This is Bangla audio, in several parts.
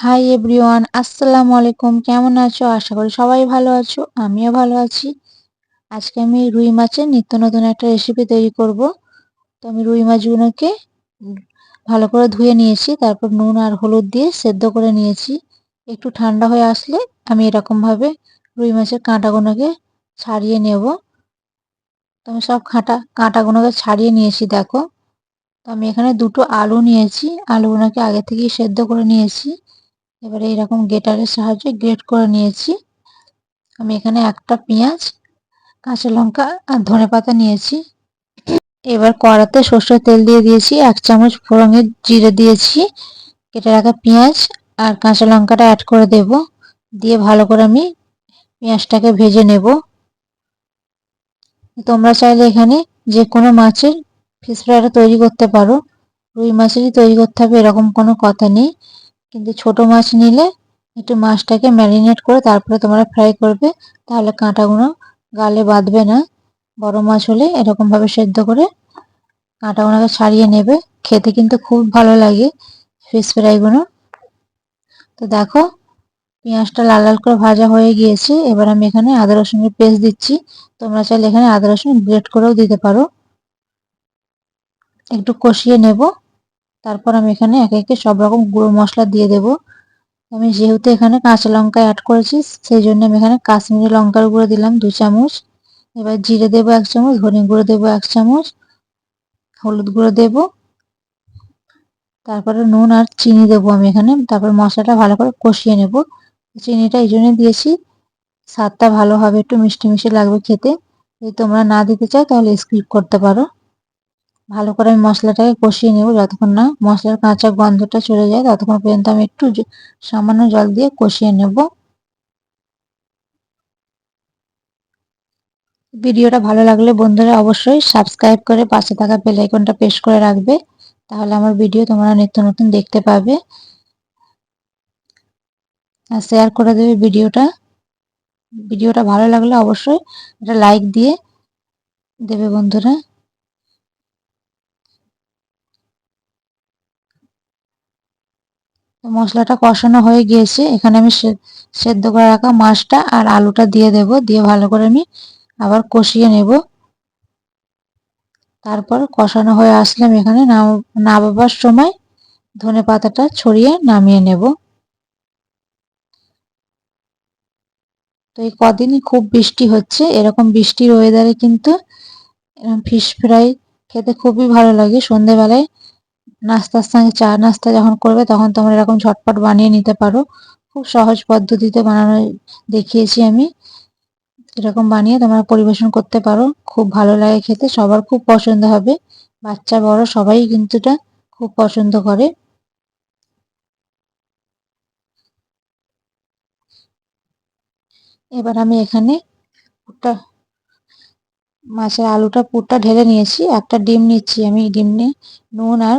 হাই এভরিওয়ান আসসালামু আলাইকুম। কেমন আছো? আশা করি সবাই ভালো আছো, আমিও ভালো আছি। আজকে আমি রুই মাছের নিত্য নতুন একটা রেসিপি তৈরি করব। তো আমি রুই মাছগুলোকে ভালো করে ধুয়ে নিয়েছি, তারপর নুন আর হলুদ দিয়ে সেদ্ধ করে নিয়েছি। একটু ঠান্ডা হয়ে আসলে আমি এরকমভাবে রুই মাছের কাঁটাগুলোকে ছাড়িয়ে নেব। তো আমি সব কাঁটা, কাঁটাগুলোকে ছাড়িয়ে নিয়েছি, দেখো। তো আমি এখানে দুটো আলু নিয়েছি, আলুগুলোকে আগে থেকেই সেদ্ধ করে নিয়েছি। এবারে এরকম গেটারের সাহায্যে গ্রেট করে নিয়েছি। আমি এখানে একটা পেঁয়াজ, কাঁচা লঙ্কা আর ধনে পাতা নিয়েছি। এবার কড়াতে সর্ষের তেল দিয়ে দিয়েছি, এক চামচ ফোড়নের জিরে দিয়েছি, কেটে রাখা পেঁয়াজ আর কাঁচা লঙ্কাটা অ্যাড করে দেব। দিয়ে ভালো করে আমি পেঁয়াজটাকে ভেজে নেব। তোমরা চাইলে এখানে যে কোনো মাছের ফিস ফ্রাইটা তৈরি করতে পারো। রুই মাছেরই তৈরি করতে হবে, এরকম কোনো কথা নেই। কিন্তু ছোট মাছ নিলে একটু মাছটাকে ম্যারিনেট করে তারপরে তোমরা ফ্রাই করবে। তাহলে কাঁটাগুলো গালে বাঁধবে না। বড় মাছ হলে এরকমভাবে সেদ্ধ করে কাঁটাগুলোকে ছাড়িয়ে নেবে। খেতে কিন্তু খুব ভালো লাগে ফিশ ফ্রাইগুলো তো দেখো, পেঁয়াজটা লাল লাল করে ভাজা হয়ে গিয়েছে। এবার আমি এখানে আদা রসুনের পেস্ট দিচ্ছি। তোমরা চাইলে এখানে আদা রসুন গ্রেট করেও দিতে পারো। একটু কষিয়ে নেব। তারপর আমি এখানে একে একে সব রকম গুঁড়ো মশলা দিয়ে দেব। আমি যেহেতু এখানে কাঁচা লঙ্কা অ্যাড করেছি, সেই জন্য আমি এখানে কাশ্মীরি লঙ্কার গুঁড়ো দিলাম দু চামচ। এবার জিরে দেবো এক চামচ, ধনে গুঁড়ো দেবো এক চামচ, হলুদ গুঁড়ো দেব। তারপরে নুন আর চিনি দেবো আমি এখানে। তারপর মশলাটা ভালো করে কষিয়ে নেব। চিনিটা এই জন্য দিয়েছি, স্বাদটা ভালো হবে, একটু মিষ্টি মিষ্টি লাগবে খেতে। যদি তোমরা না দিতে চাও তাহলে স্কিপ করতে পারো। ভালো করে আমি মশলাটাকে কষিয়ে নেব যতক্ষণ না মশলার কাঁচা গন্ধটা চলে যায় ততক্ষণ পর্যন্ত আমি একটু সামান্য জল দিয়ে কষিয়ে নেব। ভিডিওটা ভালো লাগলে বন্ধুরা অবশ্যই সাবস্ক্রাইব করে পাশে থাকা বেল আইকনটা প্রেস করে রাখবে, তাহলে আমার ভিডিও তোমরা নিত্য নতুন দেখতে পাবে। আর শেয়ার করে দেবে ভিডিওটা। ভিডিওটা ভালো লাগলে অবশ্যই এটা লাইক দিয়ে দেবে বন্ধুরা। মশলাটা কষানো হয়ে গিয়েছে। এখানে আমি সেদ্ধ করে রাখা মাছটা আর আলুটা দিয়ে দেব। দিয়ে ভালো করে আমি আবার কষিয়ে নেব। তারপর কষানো হয়ে আসলে আমি এখানে নামাবার সময় ধনে পাতাটা ছড়িয়ে নামিয়ে নেব। তো এই কদিনই খুব বৃষ্টি হচ্ছে। এরকম বৃষ্টির ওয়েদারে কিন্তু ফিশ ফ্রাই খেতে খুবই ভালো লাগে। সন্ধেবেলায় নাস্তার সঙ্গে চা নাস্তা যখন করবে তখন তোমরা এরকম ঝটপট বানিয়ে নিতে পারো। খুব সহজ পদ্ধতিতে বানানো, দেখিয়েছি আমি। এরকম বানিয়ে তোমরা পরিবেশন করতে পারো। খুব ভালো লাগে খেতে, সবার খুব পছন্দ হবে। বাচ্চা, বড়, সবাই কিন্তু এটা খুব পছন্দ করে। এবার আমি এখানে মাছের আলুটা পুরটা ঢেলে নিয়েছি। একটা ডিম নিচ্ছি আমি, ডিম নিয়ে নুন আর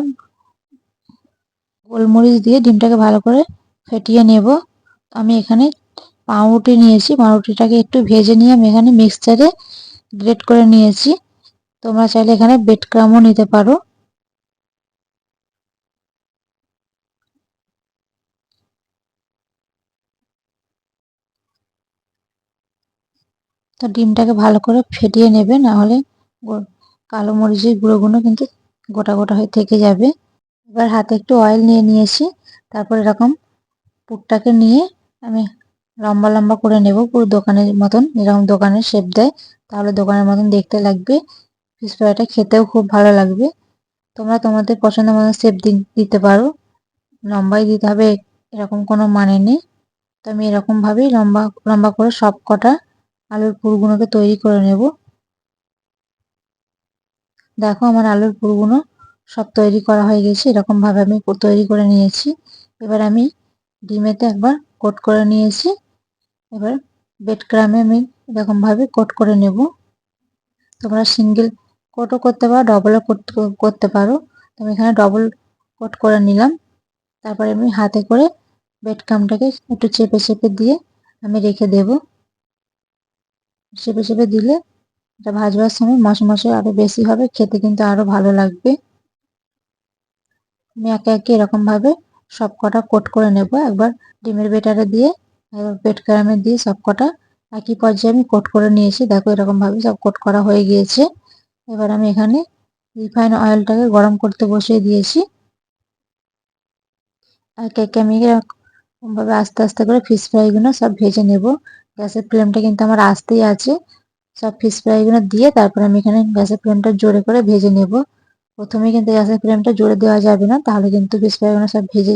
গোলমরিচ দিয়ে ডিমটাকে ভালো করে ফেটিয়ে নেব। আমি এখানে পাউরুটি নিয়েছি। পাউরুটিটাকে একটু ভেজে নিয়ে আমি এখানে মিক্সচারে গ্রেট করে নিয়েছি। তোমরা চাইলে এখানে বেড ক্রামও নিতে পারো। তো ডিমটাকে ভালো করে ফেটিয়ে নেবে, না হলে কালো মরিচের গুঁড়োগুলো কিন্তু গোটা গোটা হয়ে থেকে যাবে। এবার হাতে একটু অয়েল নিয়ে নিয়েছি। তারপর এরকম পুরটাকে নিয়ে আমি লম্বা লম্বা করে নেব, পুরো দোকানের মতন। এরকম দোকানের শেপ দেয়, তাহলে দোকানের মতন দেখতে লাগবে। ফিশ ফ্রাইটা খেতেও খুব ভালো লাগবে। তোমরা তোমাদের পছন্দ মতন শেপ দিতে পারো। লম্বাই দিতে হবে, এরকম কোনো মানে নেই। তো আমি এরকমভাবেই লম্বা লম্বা করে সব কটা আলুর পুরগুলোকে তৈরি করে নেব। দেখো আমার আলুর পুরগুলো সব তৈরি করা হয়ে গেছে। এরকমভাবে আমি তৈরি করে নিয়েছি। এবার আমি ডিমেতে একবার কোট করে নিয়েছি। এবার বেড ক্রামে আমি এরকমভাবে কোট করে নেব। তোমরা সিঙ্গেল কোটও করতে পারো, ডবলও করতে পারো। আমি এখানে ডবল কোট করে নিলাম। তারপরে আমি হাতে করে বেড ক্রামটাকে একটু চেপে চেপে দিয়ে আমি রেখে দেব। চেপে চেপে দিলে এটা ভাজবার সময় মশা মশা আরও বেশি হবে, খেতে কিন্তু আরও ভালো লাগবে। আমি একে একে এরকমভাবে সব কটা কোট করে নেব। একবার ডিমের বেটারে দিয়ে পেট ক্যারামে দিয়ে সব কটা একই পর্যায়ে আমি কোট করে নিয়েছি। দেখো এরকমভাবে সব কোট করা হয়ে গিয়েছে। এবার আমি এখানে রিফাইন অয়েলটাকে গরম করতে বসিয়ে দিয়েছি। আর একে আমি এরকমভাবে আস্তে আস্তে করে ফিশ ফ্রাইগুলো সব ভেজে নেব। গ্যাসের ফ্লেমটা কিন্তু আমার আসতেই আছে। সব ফিশ ফ্রাইগুলো দিয়ে তারপর আমি এখানে গ্যাসের ফ্লেমটা জোরে করে ভেজে নেব। প্রথমে কিন্তু গ্যাসের ফ্লেমটা জোরে দেওয়া যাবে না, তাহলে কিন্তু ফিশ ফ্রাইগুলো সব ভেজে,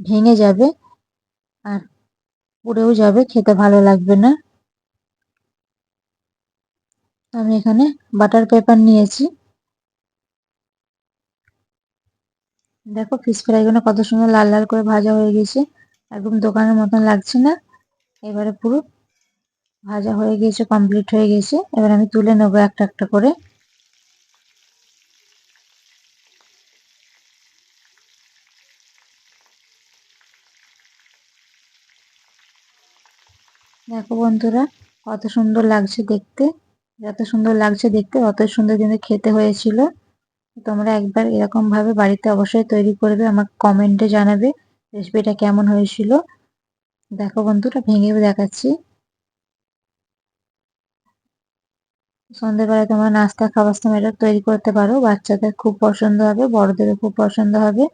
ভেঙে যাবে আর পুড়েও যাবে, খেতে ভালো লাগবে না। আমি এখানে বাটার পেপার নিয়েছি। দেখো ফিশ ফ্রাইগুলো কত সুন্দর লাল লাল করে ভাজা হয়ে গেছে, একদম দোকানের মতন লাগছে না। এবারে পুরো ভাজা হয়ে গিয়েছে কমপ্লিট হয়ে গেছে। এবার আমি তুলে নেব একটা একটা করে। দেখো বন্ধুরা, কত সুন্দর লাগছে দেখতে। যত সুন্দর লাগছে দেখতে, অত সুন্দর কিন্তু খেতে হয়েছিল। তোমরা একবার এরকম ভাবে বাড়িতে অবশ্যই তৈরি করবে, আমাকে কমেন্টে জানাবে রেসিপিটা কেমন হয়েছিল। দেখো বন্ধুরা, ভেঙেও দেখাচ্ছি। সন্ধ্যেবেলায় তোমরা নাস্তা খাবার সময় এটা তৈরি করতে পারো। বাচ্চাদের খুব পছন্দ হবে, বড়দেরও খুব পছন্দ হবে।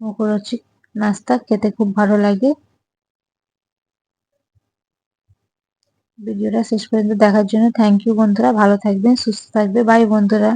মুখরোচি নাস্তা খেতে খুব ভালো লাগে। ভিডিওটা শেষ পর্যন্ত দেখার জন্য থ্যাংক ইউ বন্ধুরা ভালো থাকবেন সুস্থ থাকবে বাই বন্ধুরা।